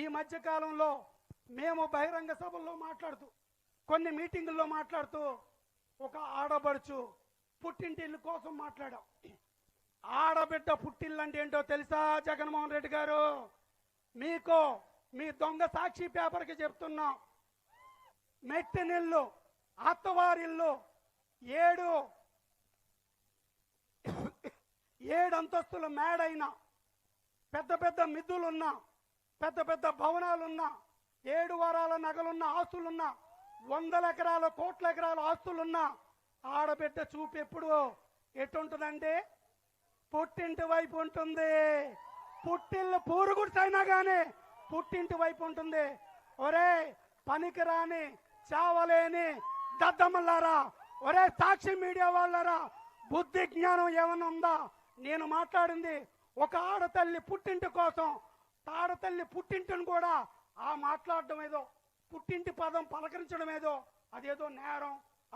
ఈ మధ్య కాలంలో మేము బహిరంగ సభల్లో మాట్లాడుతూ కొన్ని మీటింగుల్లో మాట్లాడుతూ ఒక ఆడబడుచు పుట్టింటిల్లు కోసం మాట్లాడాం. ఆడబిడ్డ పుట్టిల్లు అంటే ఏంటో తెలుసా జగన్మోహన్ రెడ్డి గారు? మీకు మీ దొంగ సాక్షి పేపర్కి చెప్తున్నాం. మెట్టినిల్లు అత్తవారిల్లు ఏడు ఏడు అంతస్తుల మేడైన పెద్ద పెద్ద మిద్దులున్నా పెద్ద పెద్ద భవనాలున్నా ఏడు వారాల నగలున్న ఆస్తులున్నా వందల ఎకరాల కోట్ల ఎకరాల ఆస్తులున్నా ఆడబిడ్డ చూపు ఎప్పుడు? ఎటుంటుందంటే పుట్టింటి వైపు ఉంటుంది. పుట్టిల్లు పూరుగుడిసైనా కానీ పుట్టింటి వైపు ఉంటుంది. ఒరే పనికిరాని చావలేని దద్దమల్లారా ఒరే సాక్షి మీడియా వాళ్ళారా బుద్ధి జ్ఞానం ఏమైనా ఉందా? నేను మాట్లాడింది ఒక ఆడతల్లి పుట్టింటి కోసం తాడతల్లి పుట్టింటిని కూడా ఆ మాట్లాడడం ఏదో పుట్టింటి పదం పలకరించడం ఏదో అదేదో నేరం.